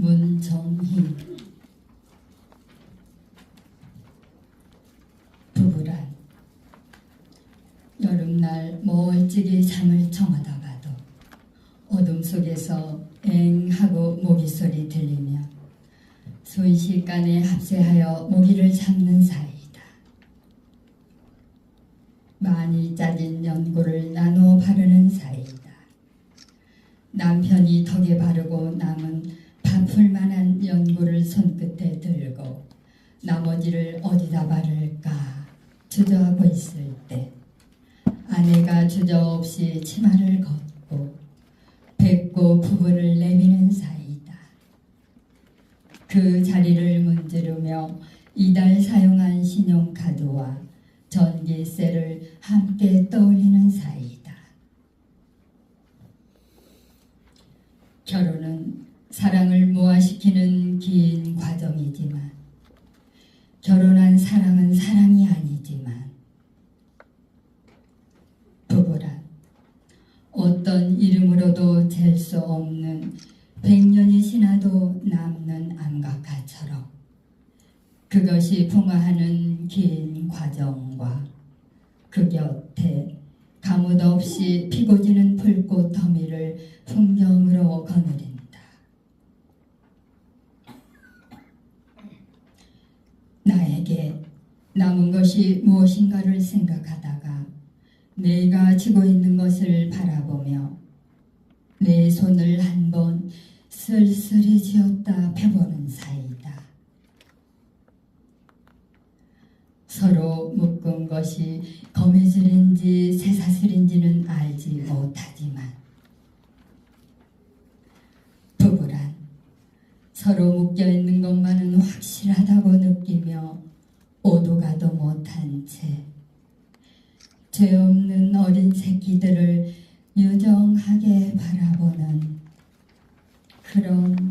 문정희 부부란 여름날 멀찍이 잠을 청하다가도 어둠 속에서 엥 하고 모기소리 들리며 순식간에 합세하여 모기를 잡는 사이다. 많이 짜진 연고를 나누어 바르는 사이다. 남편이 덕에 바르고 남은 바풀 만한 연고를 손끝에 들고 나머지를 어디다 바를까 주저하고 있을 때 아내가 주저없이 치마를 걷고 뱉고 부부를 내미는 사이다. 그 자리를 문지르며 이달 사용한 신용카드와 전기세를 함께 떠올리는 사이다. 결혼은 사랑을 무화시키는 긴 과정이지만 결혼한 사랑은 사랑이 아니지만 부부란 어떤 이름으로도 잴 수 없는 백년이 지나도 남는 암각화처럼 그것이 풍화하는 긴 과정과 그 곁에 가뭇 없이 피고 지는 불꽃 더미를 풍경으로 거느린 다. 나에게 남은 것이 무엇인가를 생각하다가 내가 쥐고 있는 것을 바라보며 내 손을 한 번 쓸쓸히 쥐었다 펴보는 사이다. 서로 묶은 것이 거미줄인지 새사슬인지는 알지 못하지만 부부란 서로 묶여 있는 것만은 확실하다고 느끼며 오도 가도 못한 채. 죄 없는 어린 새끼들을 유정하게 바라보는 그런